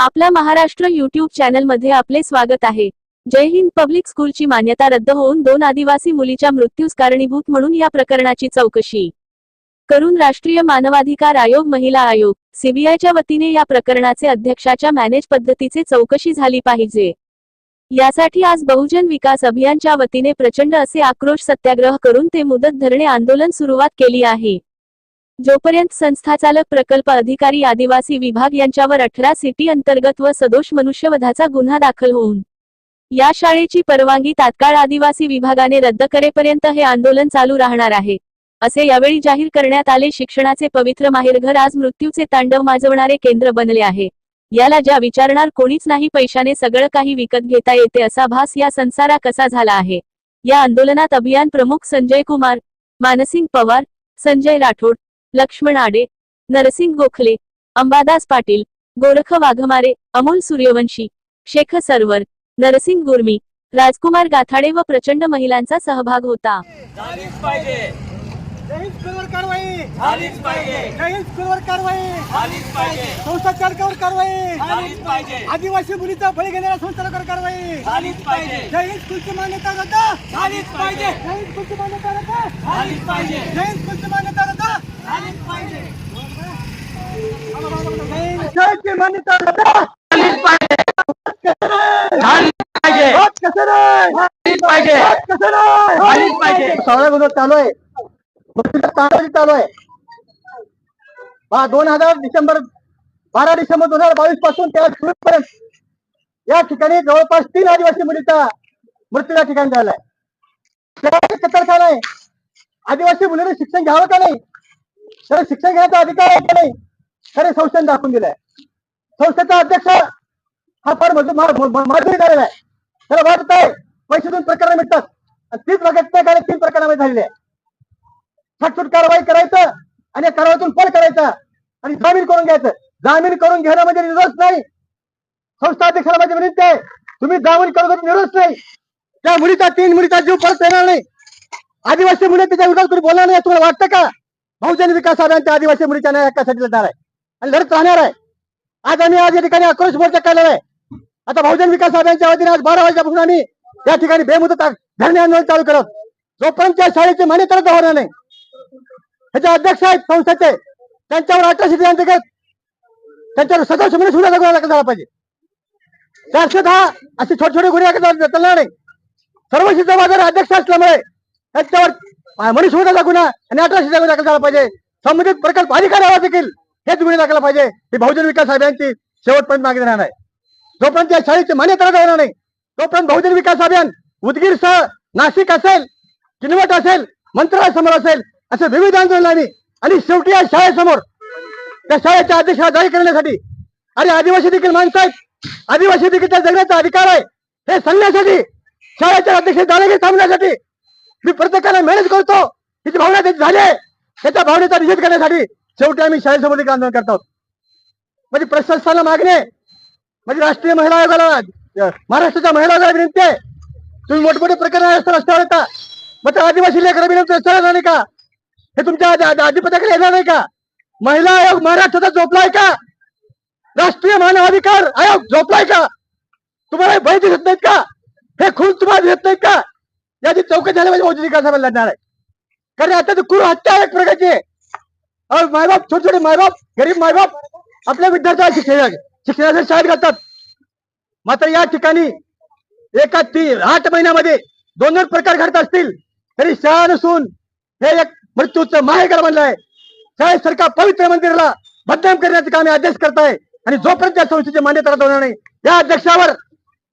आपल्या महाराष्ट्र युट्यूब चॅनलमध्ये आपले स्वागत आहे. जय हिंद. पब्लिक स्कूलची मान्यता रद्द होऊन दोन आदिवासी मुलीच्या मृत्यूस कारणीभूत म्हणून या प्रकरणाची चौकशी. करून राष्ट्रीय मानवाधिकार आयोग महिला आयोग सीबीआयच्या वतीने या प्रकरणाचे अध्यक्षाच्या मॅनेज पद्धतीचे चौकशी झाली पाहिजे. यासाठी आज बहुजन विकास अभियानच्या वतीने प्रचंड असे आक्रोश सत्याग्रह करून ते मुदत धरणे आंदोलन सुरुवात केली आहे. जोपर्यंत संस्थाचालक प्रकल्प अधिकारी आदिवासी विभाग यांच्यावर अठरा सिटी अंतर्गत व सदोष मनुष्यवधाचा गुन्हा दाखल होऊन या शाळेची परवानगी तात्काळ आदिवासी विभागाने रद्द करेपर्यंत हे आंदोलन चालू राहणार आहे. असे यावेळी जाहीर करण्यात आले शिक्षणाचे पवित्र माहेरघर आज मृत्यूचे तांडव माजवणारे केंद्र बनले आहे. याला ज्या विचारणार कोणीच नाही पैशाने सगळं काही विकत घेता येते असा भास या संसारा कसा झाला आहे? या आंदोलनात अभियान प्रमुख संजय कुमार मानसिंग पवार संजय राठोड लक्ष्मण आडे नरसिंग गोखले अंबादास पाटील गोरख वाघमारे अमोल सूर्यवंशी शेख सरवर नरसिंग गुरमी राजकुमार गाथाडे व प्रचंड महिलांचा सहभाग होता. झालीच पाहिजे. जय हिंद स्कूलवर कारवाई. झालीच पाहिजे. जय हिंद स्कूलवर कारवाई. झालीच पाहिजे. संस्था चालकावर कारवाई. झालीच पाहिजे. आदिवासी मुलीचा बळी घेणाऱ्या संस्थांवर कारवाई. जय हिंद स्कूलची मान्यता रद्द. झालीच पाहिजे. जय हिंद स्कूलची मान्यता रद्द. झालीच पाहिजे. जय हिंद स्कूलची मान्यता रद्द. पाहिजे मान्यता पाहिजे पाहिजे पाहिजे गुन्हा चालू आहे मृत्यूचा चालू आहे हा दोन हजार डिसेंबर बारा डिसेंबर दोन हजार बावीसपासून त्या पर्यंत या ठिकाणी जवळपास तीन आदिवासी मुलीचा मृत्यू या ठिकाणी झालाय त्याची कतरखाना आदिवासी मुलीने शिक्षण घ्यावं का नाही? तर शिक्षण घेण्याचा अधिकार आहे का नाही? खरे संस्थेने दाखवून दिलाय. संस्थेचा अध्यक्ष हा फार मजू- माधुरी झालेला आहे. त्याला वाटत आहे पैसे दोन प्रकरण मिळतात आणि तीच वगैरे तीन प्रकरणामध्ये झालेली आहे. छटछूट कारवाई करायचं आणि या कारवाईतून पळ करायचा आणि जामीन करून घ्यायचं. जामीन करून घेणं म्हणजे निरोध नाही. संस्था अध्यक्षाला माझी विनंती आहे. तुम्ही जामीन करून निरोध नाही. त्या मुलीचा तीन मुलीचा जीव परत येणार नाही. आदिवासी मुली त्याच्या विरोधात तुम्ही बोलणार नाही. तुम्हाला वाटतं का? बहुजन विकास आघाडीच्या आदिवासी मुलीच्या न्याय हक्कासाठी लढणार आहे. आणि लढत राहणार आहे. आज आम्ही आज या ठिकाणी आक्रोश मोर्चा केलेला आहे. आता बहुजन विकास आघाडीच्या वतीने आज बारा वाजल्यापासून आम्ही या ठिकाणी बेमुदत धरणे आंदोलन चालू करत जोपर्यंत त्या शाळेची मान्यता रद्द होणार नाही ह्याचे अध्यक्ष आहेत संस्थेचे त्यांच्यावर अठराशे अंतर्गत त्यांच्यावर सदस्य म्हणून सुद्धा गुन्हा दाखल झाला पाहिजे. चारशे दहा असे छोटे छोटे गुन्हे दाखल चालणार नाही. सर्व शिस्तबाजार अध्यक्ष असल्यामुळे त्यांच्यावर मनुष्यवधाचा गुन्हा आणि अठराशेचा गुन्हा दाखल झाला पाहिजे. संबंधित प्रकल्प अधिकाऱ्यावर देखील. हेच गुन्हे दाखल पाहिजे. ही बहुजन विकास अभियानची शेवटपर्यंत मागणी राहणार आहे. जोपर्यंत या शाळेची मान्यता राहणार नाही तोपर्यंत बहुजन विकास अभियान उदगीर सह नाशिक असेल किनवट असेल मंत्रालय समोर असेल असे विविध आंदोलनांनी आणि शेवटी या शाळेसमोर त्या शाळेच्या अध्यक्षाला जाहीर करण्यासाठी आणि आदिवासी देखील माणसं आहेत आदिवासी देखील त्या जगण्याचा अधिकार आहे. हे सांगण्यासाठी शाळेच्या अध्यक्ष दादागिरी थांबण्यासाठी मी प्रत्येकाला मेहनत करतो. तिची भावना त्याची झाली आहे. त्याच्या भावनेचा निषेध करण्यासाठी शेवटी आम्ही शाळेसमोर आंदोलन करतो. म्हणजे प्रशासनाला मागणे म्हणजे राष्ट्रीय महिला आयोगाला महाराष्ट्राच्या महिला आयोगाला विनंती आहे. तुम्ही मोठमोठे प्रकरण असं रस्त्यावर येता. मग त्या आदिवासी लेकर विनंती रस्त्यावर येणार नाही का? हे तुमच्या आधी- येणार नाही का? महिला आयोग महाराष्ट्राचा झोपलाय का? राष्ट्रीय मानवाधिकार आयोग झोपलाय का? तुम्हाला भय दिसत नाहीत का? हे खून तुम्हाला दिसत नाहीत का? याची चौकशी झाली म्हणजे मोदी विकास लढणार आहे. कारण आता तर कुरु हत्या आहे एक प्रकारची आहे. मायबाप छोटे छोटे मायबाप गरीब मायबाप आपल्या विद्यार्थ्याला शिक्षण शिक्षणाच्या शाळेत घालतात. मात्र या ठिकाणी एका तीन आठ महिन्यामध्ये दोन दोन प्रकार घडत असतील तरी शाळा नसून हे एक मृत्यूचं माहेकर बनलं आहे. सरकार पवित्र मंदिराला बदनाम करण्याचे काम आदेश अध्यक्ष करताय आणि जोपर्यंत त्या संस्थेची मान्यता होणार नाही या अध्यक्षावर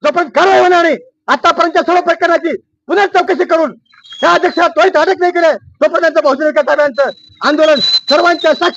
जोपर्यंत कारवाई होणार नाही आतापर्यंत सर्व प्रकरणाची पुन्हा चौकशी करून त्या अध्यक्षात त्वरित अटक नाही केलं तोपर्यंत बहुजन विकास आघाडीचं आंदोलन सर्वांच्या साक्षी